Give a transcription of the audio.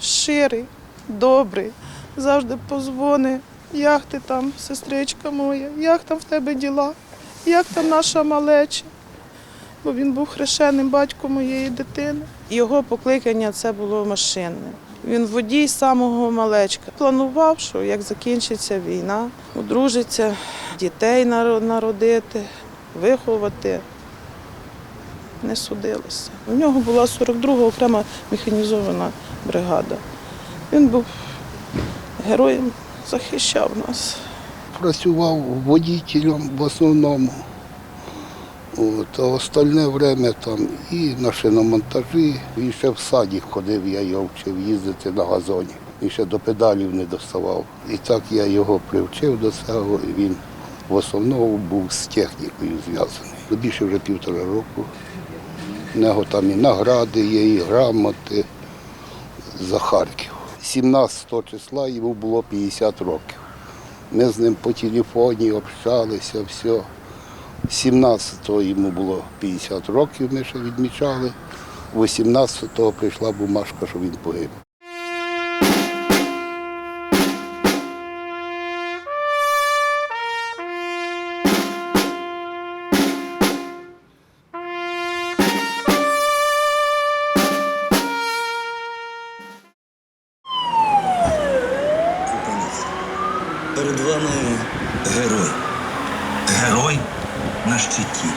щирий, добрий, завжди позвони. Як ти там, сестричка моя, як там в тебе діла, як там наша малеча? Бо він був хрещеним батьком моєї дитини. Його покликання це було машинне. Він водій самого малечка. Планував, що як закінчиться війна, одружиться, дітей народити, виховати. Не судилося. У нього була 42-го окрема механізована бригада. Він був героєм, захищав нас. Працював водителем в основному. От, а остальне время там і на шиномонтажі, і ще в саді ходив, я його вчив їздити на газоні. І ще до педалів не доставав. І так я його привчив до цього, і він в основному був з технікою зв'язаний. Більше вже півтора року. У нього там і награди є, і грамоти за Харків. 17 числа йому було 50 років. Ми з ним по телефоні общалися, все. 17-го йому було 50 років, ми ще відмічали. 18-го прийшла бумажка, що він погиб. Перед вами герой. Герой на щиті.